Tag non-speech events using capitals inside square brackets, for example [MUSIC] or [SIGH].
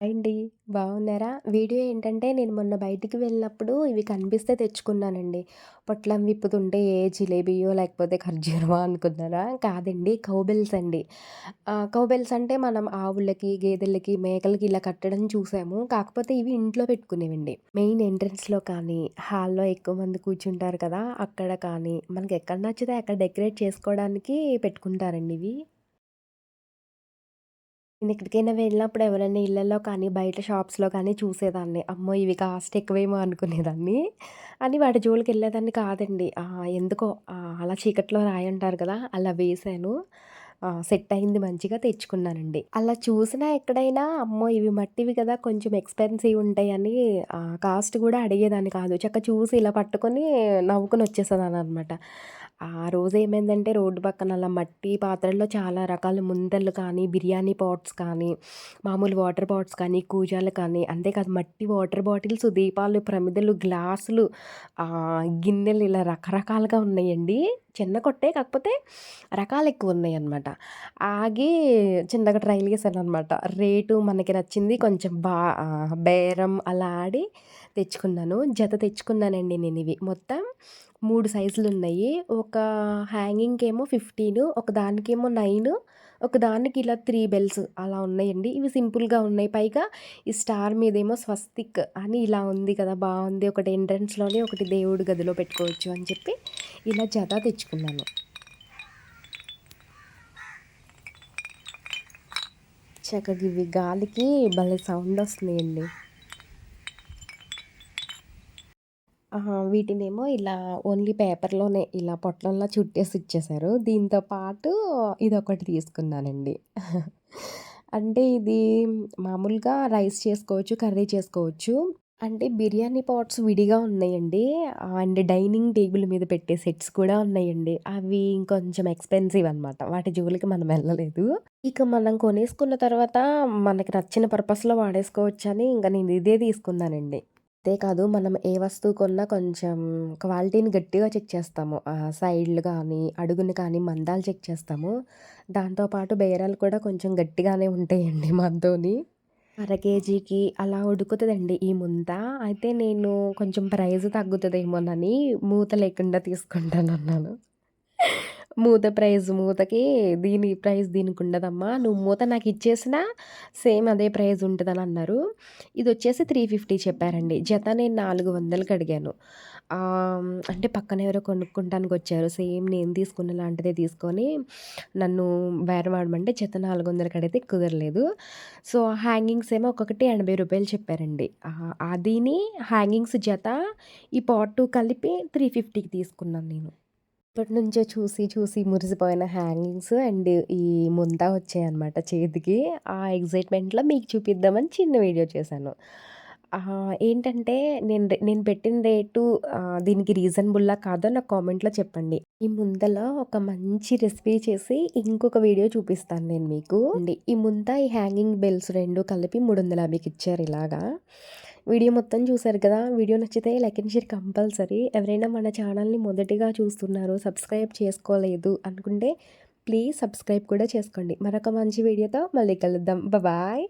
అండి. బాగున్నారా? వీడియో ఏంటంటే నేను మొన్న బయటికి వెళ్ళినప్పుడు ఇవి కనిపిస్తే తెచ్చుకున్నానండి. పొట్లం విప్పుతుంటే ఏ జిలేబియో లేకపోతే ఖర్జూరమా అనుకున్నారా? కాదండి కౌబెల్స్ అండి. ఆహ్, అంటే మనం ఆవులకి, గేదెలకి, మేకలకి ఇలా కట్టడం చూసాము. కాకపోతే ఇవి ఇంట్లో పెట్టుకునేవండి. మెయిన్ ఎంట్రన్స్‌లో కానీ, హాల్‌లో ఎక్కువ మంది కూర్చుంటారు కదా! అక్కడ కానీ, మనకి ఎక్కడ నచ్చితే అక్కడ డెకరేట్ చేసుకోవడానికి పెట్టుకుంటారండి ఇవి. నేనెక్కడికైనా వెళ్ళినప్పుడు ఎవరైనా ఇళ్ళల్లో కానీ, బయట షాప్స్‌లో కానీ చూసేదాన్ని. అమ్మో! ఇవి కాస్ట్ ఎక్కువేమో అనుకునేదాన్ని. అని వాటి జోలికెళ్ళేదాన్ని కాదండి. ఆహ్, ఎందుకో ఆహ్, అలా చీకట్లో రాయి అంటారు కదా! అలా వేశాను. ఆహ్, సెట్ అయింది మంచిగా తెచ్చుకున్నానండి. అలా చూసినా ఎక్కడైనా అమ్మో! ఇవి మట్టివి కదా! కొంచెం ఎక్స్‌పెన్సివ్ ఉంటాయని ఆహ్, కాస్ట్ కూడా అడిగేదాన్ని కాదు. చక్కగా చూసి ఇలా పట్టుకొని నవ్వుకొని వచ్చేసేదాన్ననమాట. ఆ రోజు ఏమైందంటే రోడ్డు పక్కన అలా మట్టి పాత్రల్లో చాలా రకాల ముందలు కానీ, బిర్యానీ పాట్స్ కానీ, మామూలు వాటర్ పాట్స్ కానీ, కూజాలు కానీ, అంతేకాదు మట్టి వాటర్ బాటిల్స్, దీపాలు, ప్రమిదలు, గ్లాసులు, గిన్నెలు ఇలా రకరకాలుగా ఉన్నాయండి. చిన్న కొట్టే కాకపోతే రకాలు ఎక్కువ రకాలెక్కువున్నాయనమాట. ఆగి చిన్నగా ట్రైల్ చేశాననమాట. రేటు మనకి నచ్చింది కొంచెం బా బేరం అలా ఆడి తెచ్చుకున్నాను. జత తెచ్చుకున్నానండి నేను ఇవి మొత్తం మూడు సైజులు ఉన్నాయి ఒక హ్యాంగింగ్‌కేమో 15 ఒక దానికేమో నైన్ ఒక దానికి ఇలా త్రీ బెల్స్ అలా ఉన్నాయండి. ఇవి సింపుల్‌గా ఉన్నాయి. పైగా ఈ స్టార్ మీదేమో స్వస్తిక్ అని ఇలా ఉంది కదా! బాగుంది ఒకటి ఎంట్రన్స్‌లోనే ఒకటి దేవుడి గదిలో పెట్టుకోవచ్చు అని చెప్పి ఇలా జత తెచ్చుకున్నాను. చక్కగివి గాలికి భలే సౌండ్ వస్తున్నాయండి వీటినేమో ఇలా ఓన్లీ పేపర్‌లోనే ఇలా పొట్లంలా చుట్టేసి ఇచ్చేశారు. దీంతో పాటు ఇదొకటి తీసుకున్నానండి. [LAUGHS] అంటే ఇది మామూలుగా రైస్ చేసుకోవచ్చు, కర్రీ చేసుకోవచ్చు. అంటే బిర్యానీ పాట్స్ విడిగా ఉన్నాయండి. అండ్ డైనింగ్ టేబుల్ మీద పెట్టే సెట్స్ కూడా ఉన్నాయండి. అవి ఇంకొంచెం ఎక్స్‌పెన్సివ్ అనమాట. వాటి జోలికి మనం వెళ్ళలేదు. ఇక మనం కొనేసుకున్న తర్వాత మనకి నచ్చిన పర్పస్‌లో వాడేసుకోవచ్చని ఇంక నేను ఇదే తీసుకున్నానండి. అంతే కాదు మనం ఏ వస్తువు కొన్నా కొంచెం క్వాలిటీని గట్టిగా చెక్ చేస్తాము. ఆహ్, సైడ్‌లు కానీ, అడుగుని కానీ మందాలు చెక్ చేస్తాము. దాంతో పాటు బేరాలు కూడా కొంచెం గట్టిగానే ఉంటాయండి మనతోని. అర కేజీకి అలా ఉడుకుతుందండి ఈ ముంత. అయితే నేను కొంచెం ప్రైజ్ తగ్గుతుందేమోనని మూత లేకుండా తీసుకుంటానన్నాను. మూత ప్రైజ్ మూతకి దీని ప్రైజ్ దీనికి ఉండదమ్మా నువ్వు మూత నాకు ఇచ్చేసినా సేమ్ అదే ప్రైజ్ ఉంటుందని అన్నారు ఇది వచ్చేసి త్రీ ఫిఫ్టీ చెప్పారండి. జత నేను 400కి అడిగాను. అంటే పక్కన ఎవరో కొనుక్కుంటానికొచ్చారు. సేమ్ నేను తీసుకున్న లాంటిదే తీసుకొని నన్ను బేరమాడమంటే జత 400కి అడిగితే కుదరలేదు. సో, హ్యాంగింగ్స్ ఏమో ఒక్కొక్కటి ఎనభై రూపాయలు చెప్పారండి. ఆహ్, అదిని హ్యాంగింగ్స్ జత ఈ పాట్ కలిపి 350కి తీసుకున్నాను నేను. ఎప్పటినుంచో చూసి చూసి మురిసిపోయిన హ్యాంగింగ్స్ అండ్ ఈ ముంత వచ్చాయన్నమాట చేతికి. ఆ ఎగ్జైట్మెంట్లో మీకు చూపిద్దామని చిన్న వీడియో చేశాను. ఏంటంటే నేను నేను పెట్టిన రేటు దీనికి రీజనబుల్లా కాదో నాకు కామెంట్‌లో చెప్పండి. ఈ ముందల ఒక మంచి రెసిపీ చేసి ఇంకొక వీడియో చూపిస్తాను నేను మీకు. అండి ఈ ముంత, ఈ హ్యాంగింగ్ బెల్స్ రెండు కలిపి 350కి ఇచ్చారు ఇలాగా. వీడియో మొత్తం చూసారు కదా! వీడియో నచ్చితే లైక్ అండ్ షేర్ కంపల్సరీ. ఎవరైనా మన ఛానల్‌ని మొదటిగా చూస్తున్నారు, సబ్స్క్రైబ్ చేసుకోలేదు అనుకుంటే ప్లీజ్ సబ్స్క్రైబ్ కూడా చేసుకోండి. మరొక మంచి వీడియోతో మళ్ళీ కలుద్దాం. బాయ్.